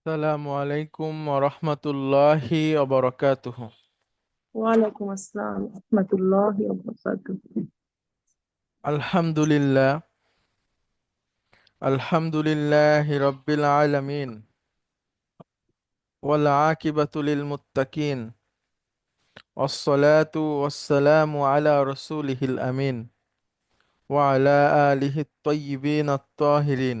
السلام عليكم ورحمة الله وبركاته ওয়ালাইকুম আসসালাম রহমতুল্লাহি ওয়া বারাকাতুহু الحمد لله الحمد لله رب العالمين والعاقبة للمتقين والصلاة والسلام على رسوله الأمين وعلى آله الطيبين الطاهرين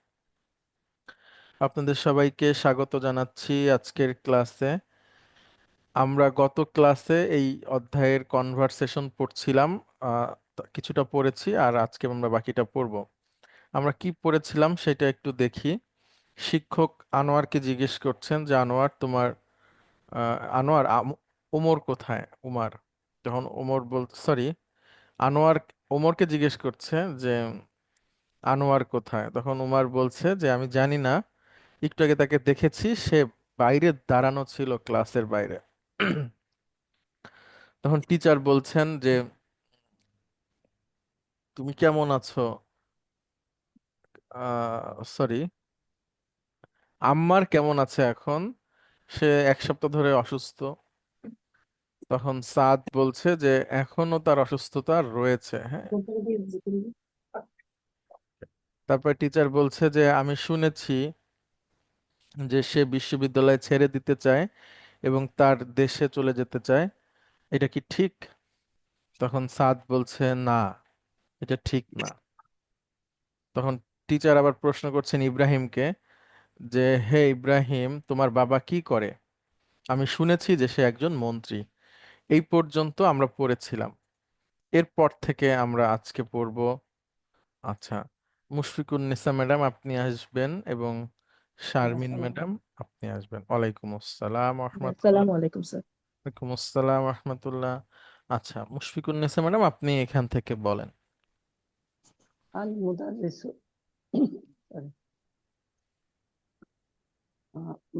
আপনাদের সবাইকে স্বাগত জানাচ্ছি আজকের ক্লাসে। আমরা গত ক্লাসে এই অধ্যায়ের কনভারসেশন পড়ছিলাম কিছুটা পড়েছি আর আজকে আমরা বাকিটা পড়ব। আমরা কি পড়েছিলাম সেটা একটু দেখি। শিক্ষক আনোয়ারকে জিজ্ঞেস করছেন যে, আনোয়ার, তোমার আনোয়ার ওমর কোথায়? উমার। তখন ওমর বল, সরি, আনোয়ার, ওমরকে জিজ্ঞেস করছে যে, আনোয়ার কোথায়? তখন উমার বলছে যে, আমি জানি না একটু আগে তাকে দেখেছি, সে বাইরে দাঁড়ানো ছিল ক্লাসের বাইরে। তখন টিচার বলছেন যে, তুমি কেমন আছো? সরি, আম্মার কেমন আছে এখন? সে এক সপ্তাহ ধরে অসুস্থ। তখন সাদ বলছে যে, এখনও তার অসুস্থতা রয়েছে। হ্যাঁ। তারপর টিচার বলছে যে, আমি শুনেছি যে সে বিশ্ববিদ্যালয় ছেড়ে দিতে চায় এবং তার দেশে চলে যেতে চায়, এটা কি ঠিক? তখন সাদ বলছে, না, এটা ঠিক না। তখন টিচার আবার প্রশ্ন করছেন ইব্রাহিমকে যে, হে ইব্রাহিম, তোমার বাবা কি করে? আমি শুনেছি যে সে একজন মন্ত্রী। এই পর্যন্ত আমরা পড়েছিলাম। এরপর থেকে আমরা আজকে পড়ব। আচ্ছা মুশফিকুন নিসা ম্যাডাম, আপনি আসবেন এবং শারমিন ম্যাডাম আপনি আসবেন। ওয়ালাইকুম আসসালাম রহমতুল্লাহ আসসালামু আলাইকুম স্যার। ওয়ালাইকুম আসসালাম রহমতুল্লাহ আচ্ছা মুশফিকুন্নেসা ম্যাডাম আপনি এখান থেকে বলেন। আল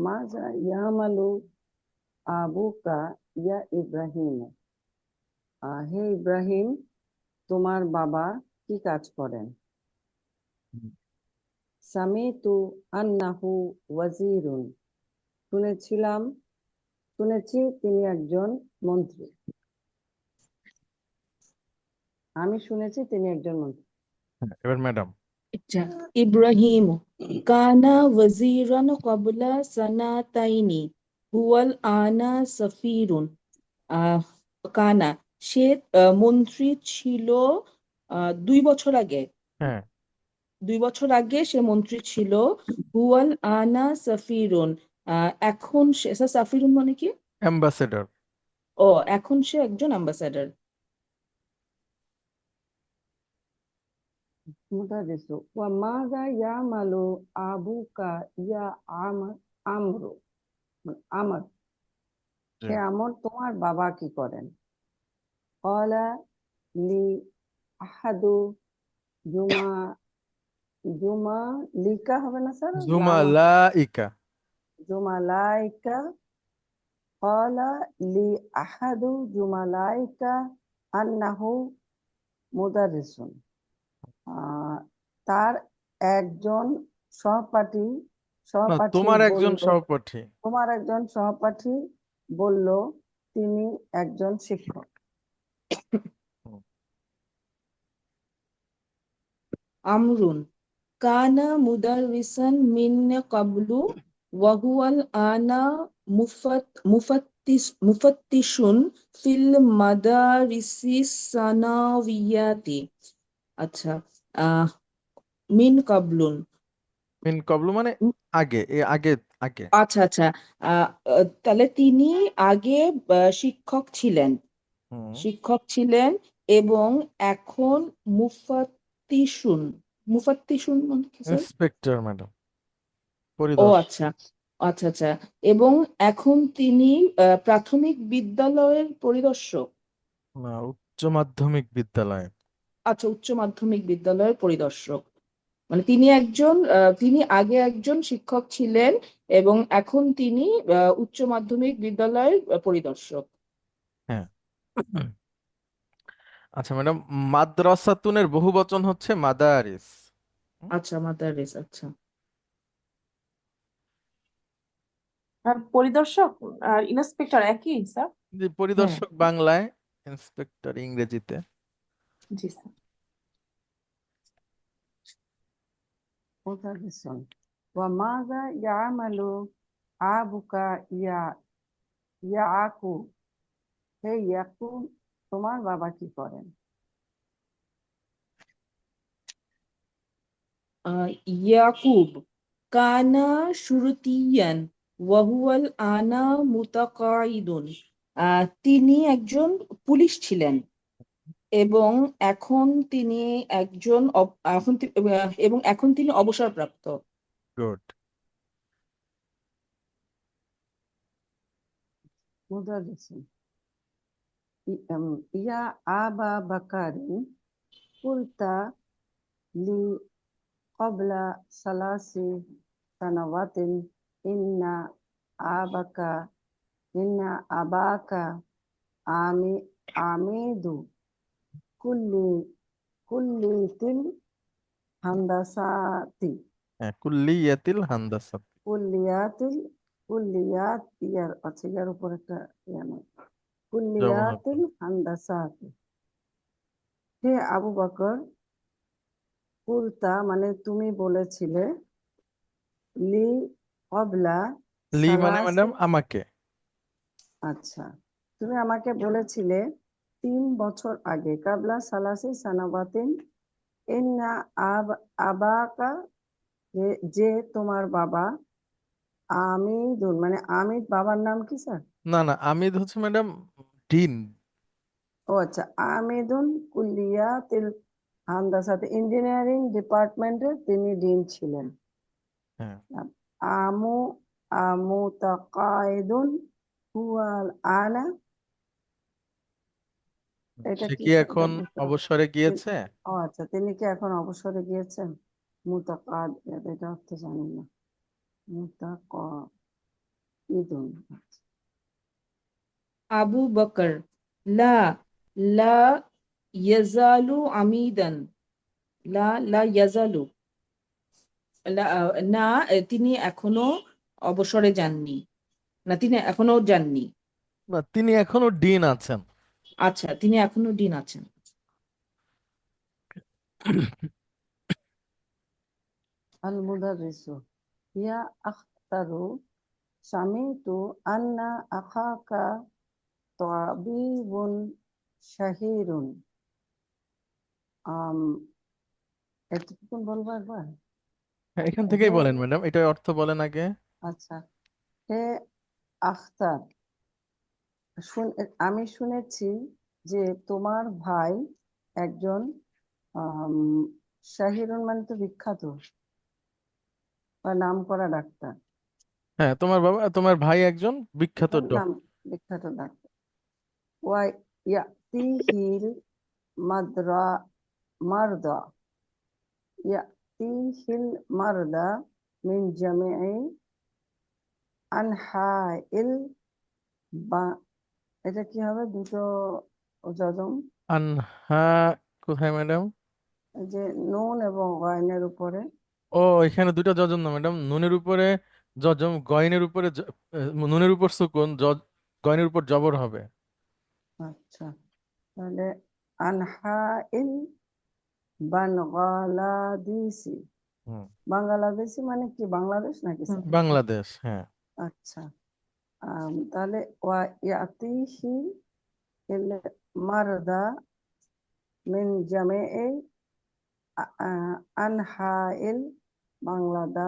মাযা ইয়ামালু আবুকা ইয়া ইব্রাহিম। আহ, হে ইব্রাহিম তোমার বাবা কি কাজ করেন? সামিতু আন্নাহু ওয়াজিরুন। শুনেছিলাম শুনেছি তিনি একজন মন্ত্রী। আমি শুনেছি তিনি একজন মন্ত্রী। হ্যাঁ, এবার ম্যাডাম। আচ্ছা ইব্রাহিম কানা ওয়াজিরান ক্বাবলা সানাতাইনি হুয়াল আনা সাফিরুন। আহ কানা সে আহ, মন্ত্রী ছিল আহ, দুই বছর আগে। হ্যাঁ। দুই বছর আগে সে মন্ত্রী ছিল হুয়াল আনা সাফিরুন। আহ, এখন সে সাফিরুন মানে কি? অ্যাম্বাসেডর ও এখন সে একজন অ্যাম্বাসাডর মুদাররিসু ওয়া মাযা ইয়ামালু আবুকা ইয়া আমর আমরু আমর হে আমর তোমার বাবা কি করেন? কলা লি আহাদু জুমা জুমা লিকা হবে না স্যার জুমালাইকা জুমালাইকা লি আহাদু জুমালাইকা আন্নাহু মুদাররিসুন তার একজন সহপাঠী সহপাঠী তোমার একজন বলল সহপাঠী। তোমার একজন সহপাঠী বলল তিনি একজন শিক্ষক। আমরুন। কানা মুদাররিসান মিন ক্বাবলু ওয়াহুয়াল আনা মুফাত মুফাত্তিস মুফাত্তিশুন ফিল মাদারিসিস সানাওয়িয়াতি আচ্ছা আহ মিন কাবলুন মিন কবলু মানে আগে আগে আগে। আচ্ছা আচ্ছা তাহলে তিনি আগে শিক্ষক ছিলেন। শিক্ষক ছিলেন এবং এখন মুফাত্তিশুন। মুফাত্তিশুন মানে কি স্যার ইন্সপেক্টর ম্যাডাম ও পরিদর্শক। আচ্ছা আচ্ছা আচ্ছা। এবং এখন তিনি আহ, প্রাথমিক বিদ্যালয়ের পরিদর্শক। না উচ্চ মাধ্যমিক বিদ্যালয়। আচ্ছা উচ্চ মাধ্যমিক বিদ্যালয়ের পরিদর্শক। মানে তিনি একজন আহ, তিনি আগে একজন শিক্ষক ছিলেন এবং এখন তিনি আহ, উচ্চ মাধ্যমিক বিদ্যালয়ের আহ, পরিদর্শক। হ্যাঁ। আচ্ছা ম্যাডাম মাদ্রাসাতুনের বহু বচন হচ্ছে মাদারিস। আচ্ছা মাদারিস আচ্ছা। আর পরিদর্শক আর ইন্সপেক্টর একই স্যার? যে পরিদর্শক বাংলায় ইন্সপেক্টর ইংরেজিতে। জি স্যার। মাযা ইয়ামালু আবুকা ইয়া ইয়াকুব হে ইয়াকুব তোমার বাবা কি করেন? ইয়াকুব কানা শুরুতিয়ান ওয়াহুয়াল আনা মুতাকাইদুন। তিনি একজন পুলিশ ছিলেন এবং এখন তিনি একজন এখন এবং এখন তিনি অবসরপ্রাপ্ত। গুড মুদারিসুন ইয়া আবা বাকারিন কুলতা লি ক্বাবলা সালাসি সানাওয়াতিন ইন্না আবাকা ইন্না আবাকা আমি আমিদু কুল্লি কুল্লিতিল হান্দাসাতি কুল্লিয়াতিল হান্দাসাত। কুল্লিয়াতিল কুল্লিয়াত ইয়ার আচ্ছা ইয়ার উপর একটা ইয়া নয় কুল্লিয়াতিল হান্দাসাতি হে আবু বকর কুলতা মানে তুমি বলেছিলে লি কবলা লি মানে ম্যাডাম আমাকে। আচ্ছা তুমি আমাকে বলেছিলে তিন বছর আগে কাবলা সালাসি সানাবাতিন ইন্না আব আবাকা যে যে তোমার বাবা আমিদুন মানে আমিদ বাবার নাম কি স্যার? না না আমিদ হচ্ছে ম্যাডাম ডিন। ও আচ্ছা আমিদুন কুল্লিয়াতিল হান্দাসাতে ইঞ্জিনিয়ারিং ডিপার্টমেন্টের তিনি ডিন ছিলেন। হ্যাঁ। আমু আমুতাকাইদুন হুয়াল আনা এটা সে কি কি এখন বুঝতে অবসরে গিয়েছে? ও আচ্ছা তিনি কি এখন অবসরে গিয়েছেন? মুতাকাদ এটা অর্থ জানি না। মুতাকা মুতাকাইদুন আবু বকর লা লা ইয়াজালু আমিদান লা লা ইয়াজালু না তিনি এখনও অবসরে যাননি না তিনি এখনও যাননি। না তিনি এখনও ডিন আছেন। আচ্ছা তিনি এখনও ডিন আছেন। আল মুদারিসু ইয়া আখতারু সামিতু আন্না আখাকা তাবিবুন শাহিরুন আম এতটুকু বলব একবার হ্যাঁ, এখান থেকেই বলেন ম্যাডাম এটার অর্থ বলেন আগে। আচ্ছা। হে আখতার শুন আমি শুনেছি যে তোমার ভাই একজন শাহিরুন মানে তো বিখ্যাত বা নামকরা ডাক্তার। হ্যাঁ তোমার বাবা তোমার ভাই একজন বিখ্যাত ডক্টর। বিখ্যাত ডাক্তার। মারদা ইয়াতিহিল মারদা মিন জামিই আনহাইল বা এটা কি হবে? দুটো যজম আনহা কোথায় ম্যাডাম? যে নুন এবং গয়নের উপরে। ও এখানে দুটো যজম না ম্যাডাম। নুনের উপরে যজম গয়নের উপরে নুনের উপর সুকুন গয়নের উপর জবর হবে। আচ্ছা তাহলে আনহাইল বাংলাদেশি হুম বাংলাদেশি মানে কি বাংলাদেশ নাকি হুম, স্যার বাংলাদেশ হ্যাঁ আচ্ছা আম, তাহলে ওয়া ইয়াতিহি ইল মারদা মিন জামিই আ- আ- আনহাইল বাংলাদা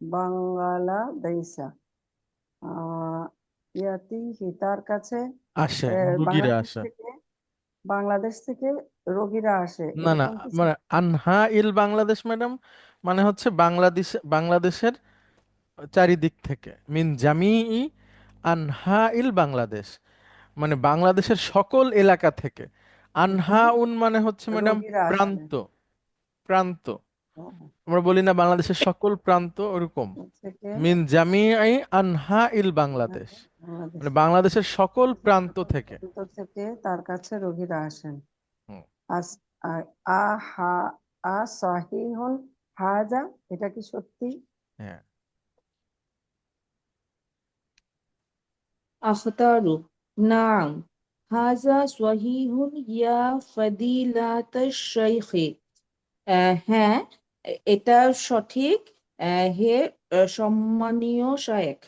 বাংলাদেশা আহ, ইয়াতিহি তার কাছে আসে রুগীরা বাংলাদেশ আসে। থেকে বাংলাদেশ থেকে রোগীরা আসে। না না মানে আনহা ইল বাংলাদেশ ম্যাডাম মানে হচ্ছে বাংলাদেশ বাংলাদেশের চারিদিক থেকে। মিন জামিই আনহাইল বাংলাদেশ মানে বাংলাদেশের সকল এলাকা থেকে। আনহা উন মানে হচ্ছে ম্যাডাম রোগীরা আসবে প্রান্ত প্রান্ত। আমরা বলি না বাংলাদেশের সকল প্রান্ত ওরকম। থেকে মিন জামিই আনহাইল বাংলাদেশ বাংলাদেশ। মানে বাংলাদেশের সকল প্রান্ত থেকে। থেকে তার কাছে রোগীরা আসেন। আ- হা আ সাহিহুন হাজা এটা কি সত্যি? হ্যাঁ। আখতারু নাম হাজা সহিহুন ইয়া ফাদিলাতাশ শাইখি। আহ, হ্যাঁ এটা সঠিক আহ, হে সম্মানীয় শায়েখ।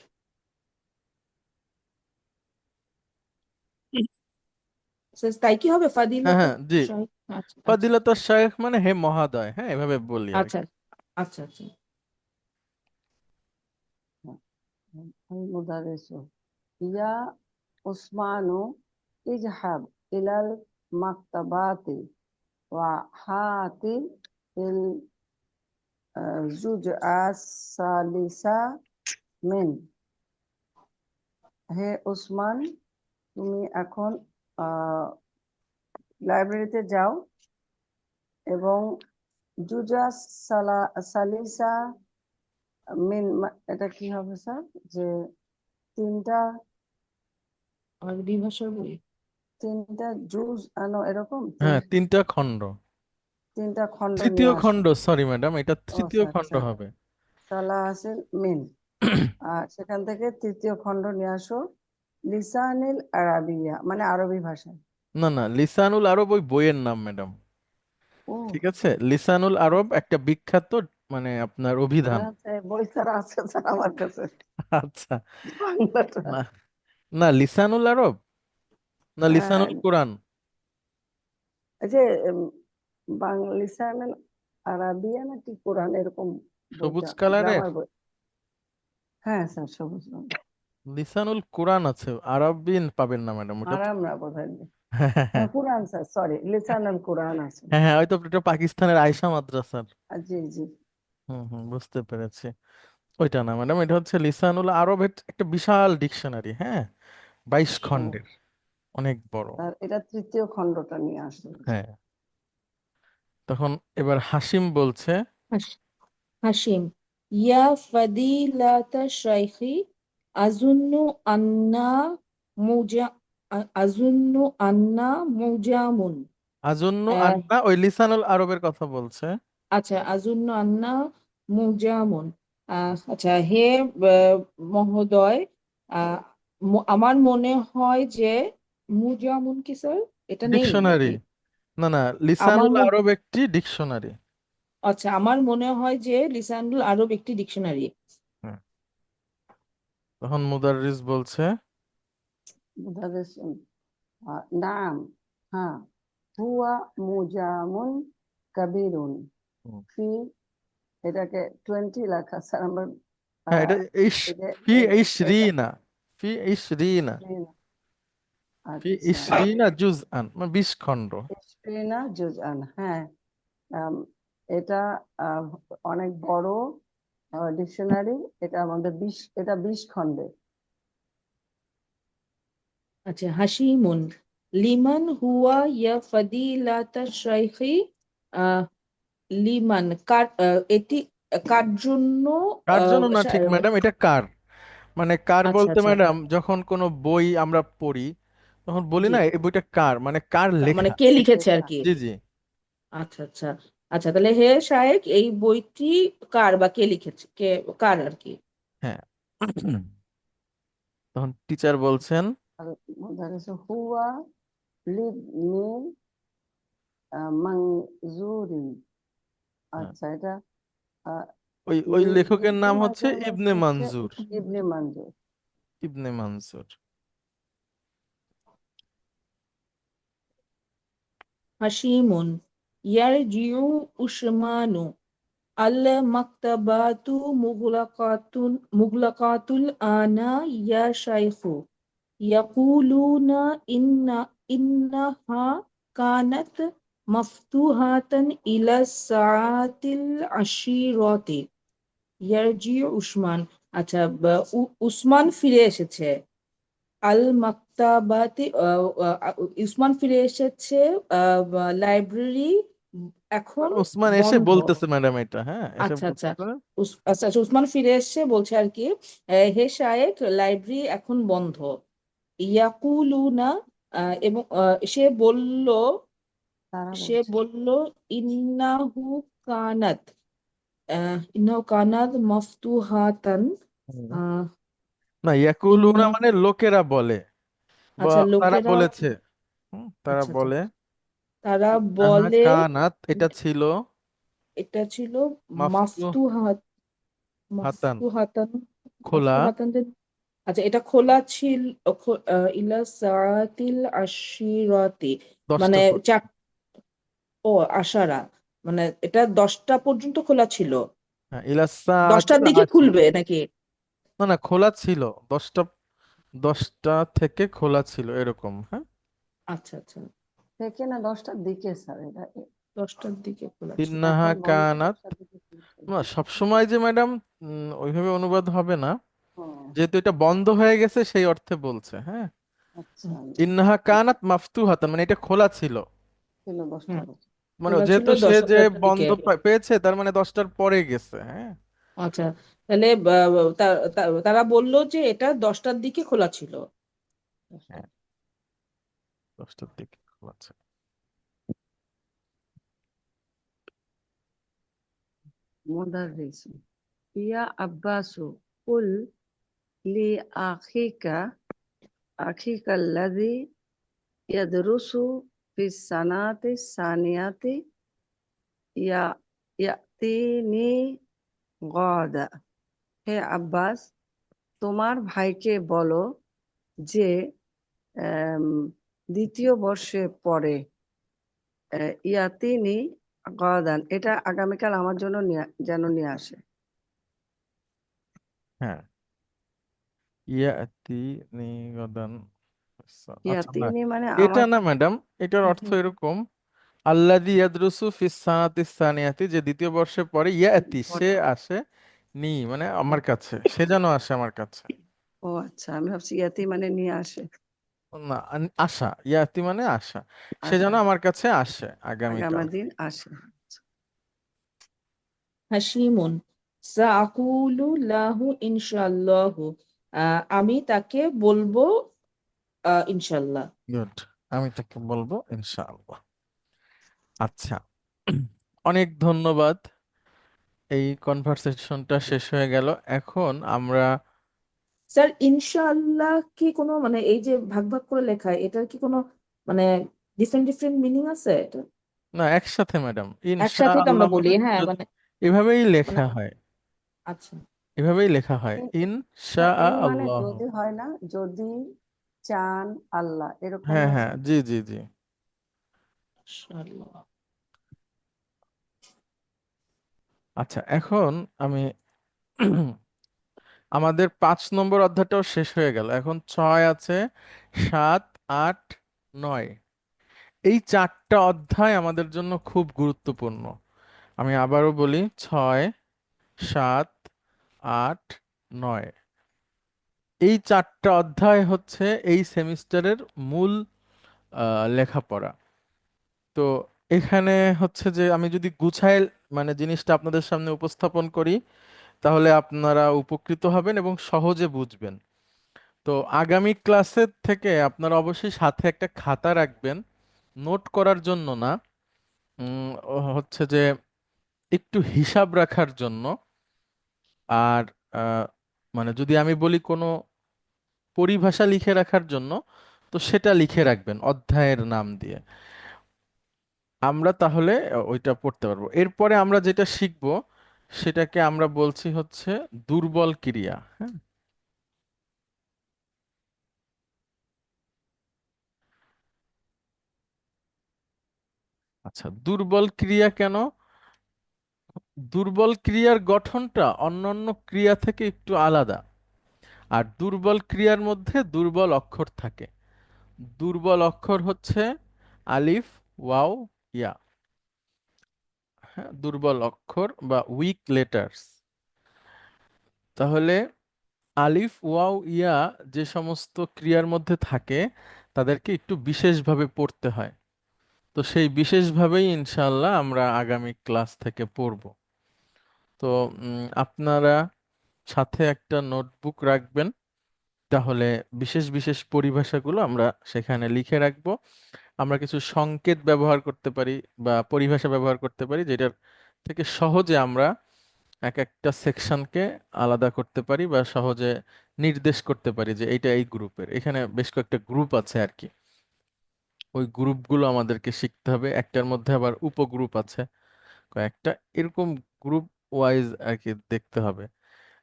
So, তাই কি হবে হ্যাঁ ফাদিলাতাশ হ্যাঁ জি শাইখ আচ্ছা আচ্ছা ফাদিলাত শায়েখ মানে হে মহাদয় হ্যাঁ এভাবে বলি আর আচ্ছা আচ্ছা আচ্ছা المدرس يا عثمان اذهب إلى المكتبات وهات الجزء الثالث من হে ওসমান তুমি এখন আহ লাইব্রেরিতে যাও এবং জুজা সালা সালিসা মিন এটা কি হবে স্যার যে তিনটা আরবি ভাষার বই তিনটা জুজ আনো এরকম? হ্যাঁ তিনটা খণ্ড। তিনটা খণ্ড তৃতীয় নিয়ে আসো। খণ্ড সরি ম্যাডাম এটা তৃতীয় আচ্ছা, খণ্ড আচ্ছা। হবে। সালাসিল মিন আর সেখান থেকে তৃতীয় খণ্ড নিয়ে আসো। লিসানিল আরাবিয়া মানে আরবি ভাষা না না লিসানুল আরব ওই বইয়ের নাম ম্যাডাম। ও। ঠিক আছে? লিসানুল আরব একটা বিখ্যাত মানে আপনার অভিধান। বই ছাড়া আছে স্যার আমার কাছে। আচ্ছা। বাংলাটা। না না লিসানুল আরব? না হ্যাঁ। লিসানুল কোরআন? এই যে উম, বাংলা লিসানিল আরাবিয়া নাকি কোরআন এরকম সবুজ কালারের? বই। হ্যাঁ স্যার সবুজ রঙ লিসানুল কোরআন আছে আরবিন পাবেন না ম্যাডাম ওটা আর আমরা বোধহয়। হ্যাঁ। হ্যাঁ হ্যাঁ, কোরআন স্যার সরি লিসানুল কোরআন আছে। হ্যাঁ হ্যাঁ হয়তো এটা পাকিস্তানের আয়শা মাদ্রাসার। জি জি। হুম হুম বুঝতে পেরেছি। ওইটা না ম্যাডাম এটা হচ্ছে লিসানুল আরবের একটা বিশাল ডিকশনারি হ্যাঁ? বাইশ খণ্ডের অনেক বড়। আর এটা তৃতীয় খণ্ডটা নিয়ে আসলো হ্যাঁ। তখন এবার হাসিম বলছে হাসিম ইয়া ফাদিলাতা শাইখি আজুন্নু আন্না মুজা আজুন্নু আন্না মুজামুন আজন্য আহ, আন্না ওই লিসানুল আরবের কথা বলছে। আচ্ছা আজুন্নু আন্না মুজামুন। আহ, আচ্ছা হে আহ, মহোদয় আহ, ম- আমার মনে হয় যে মুজামুন কি স্যার? এটা নেই ডিকশনারি। নাকি? না না আমার লিসানুল মনে আরব একটি ডিকশনারি। আচ্ছা আমার মনে হয় যে লিসানুল আরব একটি ডিকশনারি। তখন মুদাররিস বলছে? নাম হ্যাঁ হুয়া মুজামুন কাবিরুন। ফি এটাকে টোয়েন্টি লেখা স্যার আমরা হ্যাঁ এটা ইশ ফি ইশরিনা ফি ইশরিনা ফি আচ্ছা। ইশরিনা জুজআন মানে বিশ খণ্ড ইশরিনা জুজআন হ্যাঁ। এটা অনেক বড় ডিকশনারি এটা আমাদের বিশ এটা বিশ খণ্ডে। আচ্ছা হাসিমুন লিমান হুয়া ইয়া ফাদিলাতা শাইখি আহ, লিমান কার আহ, এটি কার জন্য কার জন্য না ঠিক ম্যাডাম এটা কার? মানে কার আচ্ছা, বলতে আচ্ছা। ম্যাডাম যখন কোনো বই আমরা পড়ি তখন বলি জি। না এই বইটা কার? মানে কার মানে লেখা? কে লিখেছে আর কি? জি জি। আচ্ছা আচ্ছা। আচ্ছা তাহলে হে শায়েক এই বইটি কার বা কে লিখেছে? কে কার আর কি? হ্যাঁ। তখন টিচার বলছেন হুয়া লিবনি মানজুরি আচ্ছা এটা আহ, ওই ওই লেখকের নাম হচ্ছে ইবনে মানজুর। ইবনে মানজুর। ইবনে মানজুর। হাসিমুন উসমানু আল মাকতাবাতু মুগলাকাতুন মুগলাকাতুল আনা ইয়া শাইখু ইয়াকুলুনা ইন্না ইন্নাহা কানাত মাফতুহাতান ইলা সাআতিল আশিরতি ইয়ারজিউ উসমান আচ্ছা উসমান ফিরে এসেছে। আল মাকতাবাতি উসমান ফিরে এসেছে লাইব্রেরি এখন ওসমান এসে বন্ধ। বলতেছে ম্যাডাম এটা হ্যাঁ এসে আচ্ছা আচ্ছা। বলতেছে আচ্ছা আচ্ছা, উসমান ফিরে এসে বলছে আর কি আহ, হে শায়েখ লাইব্রেরি এখন বন্ধ। ইয়াকুলুনা এবং আহ, সে বলল তারা সে বলছে। বলল ইন্নাহু কানাত। আহ, ইন্নাহু কানাত মাফতুহাতান। আহ, না ইয়াকুলুনা মানে লোকেরা বলে। আচ্ছা তারা লোকেরা বলেছে। তারা আচ্ছা আচ্ছা। বলে তারা বলে কানাত এটা ছিল? এটা ছিল মাফতু মাফতুহাত হাতান। মাফতুহাতান খোলা। মাফতুহাতান আচ্ছা এটা খোলা ছিল খো- আহ, ইলা সাআতিল আশিরাতি দশটা মানে পর্যন্ত চার ও আশারা মানে এটা দশটা পর্যন্ত খোলা ছিল। হ্যাঁ ইলা দশটার সাআতিল দিকে আশি খুলবে নাকি? না না খোলা ছিল। দশটা দশটা থেকে খোলা ছিল এরকম হ্যাঁ? আচ্ছা আচ্ছা। থেকে না দশটার দিকে স্যার এটা দশটার দিকে খোলা ছিল। ইন্নাহা এখন বন্ধ কানাত দশটার দিকে খুলছে। না সবসময় যে ম্যাডাম ওইভাবে অনুবাদ হবে না। হুম, যেহেতু এটা বন্ধ হয়ে গেছে সেই অর্থে বলছে হ্যাঁ। আচ্ছা। ইন্নাহা কানাত মাফতুহাতান মানে এটা খোলা ছিল। মানে খোলা ছিল যেহেতু সে যে বন্ধ পা- পেয়েছে তার মানে দশটার পরে গেছে হ্যাঁ। আচ্ছা তাহলে আহ, তা- তা- তারা বলল যে এটা দশটার দিকে খোলা ছিল। হ্যাঁ। দশটার দিকে। খোলা ছিল মুদাররিস ইয়া আব্বাসু কুল লি আখিকা আখিকা আল্লাযী ইয়াদরুসু ফিস সানাতি সানিয়াতি ইয়া ইয়াতিনি গাদা হে আব্বাস তোমার ভাইকে বলো যে আম, দ্বিতীয় বর্ষে পড়ে আহ, ইয়াতিনি গাদান। এটা আগামীকাল আমার জন্য নিয়ে যেন নিয়ে আসে। হ্যাঁ। ইয়াতি নিগদান আচ্ছা ইয়াতিনি মানে এটা না ম্যাডাম এটার অর্থ এরকম আল্লাযী ইয়াদরুসু ফিস সানাতিস সানিয়াতি যে দ্বিতীয় বর্ষে পরে ইয়াতি সে আসে নি মানে আমার কাছে সে যেন আসে আমার কাছে। ও আচ্ছা আমি ভাবছি ইয়াতি মানে নিয়ে আসে। না আন- আশা ইয়াতি মানে আশা। সে যেন আমার কাছে আসে আগামীকাল। আগামী দিন আসে। হাসিমুন সাআকুলু লাহু ইনশাআল্লাহু। আহ, আমি তাকে বলব আহ, ইনশাআল্লাহ। গুড। আমি তাকে বলব ইনশাআল্লাহ। আচ্ছা অনেক ধন্যবাদ। এই কনভারসেশনটা শেষ হয়ে গেল। এখন আমরা স্যার ইনশাআল্লাহ কি কোনো মানে এই যে ভাগ ভাগ করে লেখা এটার কি কোনো মানে ডিফারেন্ট ডিফারেন্ট মিনিং আছে এটা? না একসাথে ম্যাডাম একসাথে তো আমরা ইনশাআল্লাহ বলি মানে হ্যাঁ মানে এভাবেই মানে লেখা হয়। আচ্ছা। এভাবেই লেখা হয় ইন- ইনশা মানে যদি হয় না যদি চান আল্লাহ এরকম হ্যাঁ হ্যাঁ জি জি জি। আচ্ছা এখন আমি আমাদের পাঁচ নম্বর অধ্যায়টাও শেষ হয়ে গেল। এখন ছয় আছে, সাত, আট, নয়। এই চারটা অধ্যায় আমাদের জন্য খুব গুরুত্বপূর্ণ। আমি আবারও বলি, ছয়, সাত, আট, নয়। এই চারটা অধ্যায় হচ্ছে এই সেমিস্টারের মূল লেখাপড়া। তো এখানে হচ্ছে যে আমি যদি গুছায় মানে জিনিসটা আপনাদের সামনে উপস্থাপন করি তাহলে আপনারা উপকৃত হবেন এবং সহজে বুঝবেন। তো আগামী ক্লাসের থেকে আপনারা অবশ্যই সাথে একটা খাতা রাখবেন। নোট করার জন্য না হচ্ছে যে একটু হিসাব রাখার জন্য। আর মানে যদি আমি বলি কোনো পরিভাষা লিখে রাখার জন্য, তো সেটা লিখে রাখবেন অধ্যায়ের নাম দিয়ে। আমরা তাহলে ওইটা পড়তে পারব। এরপরে আমরা যেটা শিখব সেটাকে আমরা বলছি হচ্ছে দুর্বল ক্রিয়া হ্যাঁ? আচ্ছা দুর্বল ক্রিয়া কেন? দুর্বল ক্রিয়ার গঠনটা অন্যান্য ক্রিয়া থেকে একটু আলাদা। আর দুর্বল ক্রিয়ার মধ্যে দুর্বল অক্ষর থাকে। দুর্বল অক্ষর হচ্ছে আলিফ, ওয়াও, ইয়া। দুর্বল অক্ষর বা উইক লেটার্স তাহলে আলিফ, ওয়াও, ইয়া যে সমস্ত ক্রিয়ার মধ্যে থাকে, তাদেরকে একটু বিশেষভাবে পড়তে হয়। তো সেই বিশেষভাবেই ইনশাল্লাহ আমরা আগামী ক্লাস থেকে পড়ব। তো আপনারা সাথে একটা নোটবুক রাখবেন। তাহলে বিশেষ বিশেষ পরিভাষাগুলো আমরা সেখানে লিখে রাখব। আমরা কিছু সংকেত ব্যবহার করতে পারি বা পরিভাষা ব্যবহার করতে পারি, যেটার থেকে সহজে আমরা এক একটা সেকশনকে আলাদা করতে পারি বা সহজে নির্দেশ করতে পারি যে এইটা এই গ্রুপের। এখানে বেশ কয়েকটা গ্রুপ আছে আর কি ওই গ্রুপগুলো আমাদেরকে শিখতে হবে। একটার মধ্যে আবার উপগ্রুপ আছে। কয়েকটা এরকম গ্রুপ ওয়াইজ আর কি দেখতে হবে।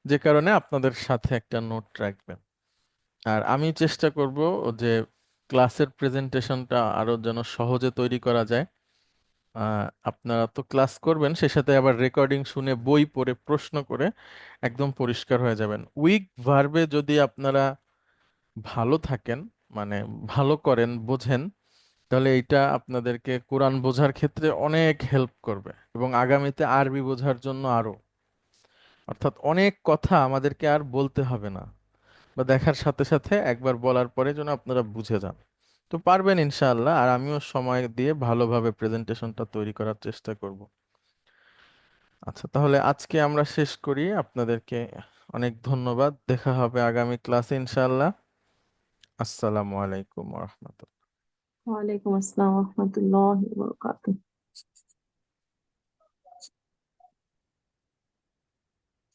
যে কারণে আপনাদের সাথে একটা নোট রাখবেন। আর আমি চেষ্টা করব যে ক্লাসের প্রেজেন্টেশনটা আরও যেন সহজে তৈরি করা যায়। আপনারা তো ক্লাস করবেন, সে সাথে আবার রেকর্ডিং শুনে বই পড়ে, প্রশ্ন করে একদম পরিষ্কার হয়ে যাবেন। উইক ভার্বে যদি আপনারা ভালো থাকেন মানে ভালো করেন, বোঝেন, তাহলে এটা আপনাদেরকে কোরআন বোঝার ক্ষেত্রে অনেক হেল্প করবে এবং আগামীতে আরবি বোঝার জন্য আরও অর্থাৎ অনেক কথা আমাদেরকে আর বলতে হবে না। বা দেখার সাথে সাথে একবার বলার পরে যেন আপনারা বুঝে যান। তো পারবেন ইনশাআল্লাহ, আর আমিও সময় দিয়ে ভালোভাবে প্রেজেন্টেশনটা তৈরি করার চেষ্টা করব। আচ্ছা তাহলে আজকে আমরা শেষ করি। আপনাদেরকে অনেক ধন্যবাদ। দেখা হবে আগামী ক্লাসে ইনশাআল্লাহ। আসসালামু আলাইকুম ওয়া রাহমাতুল্লাহ। ওয়ালাইকুম আসসালাম রহমতুল্লাহ বরকাতুহ।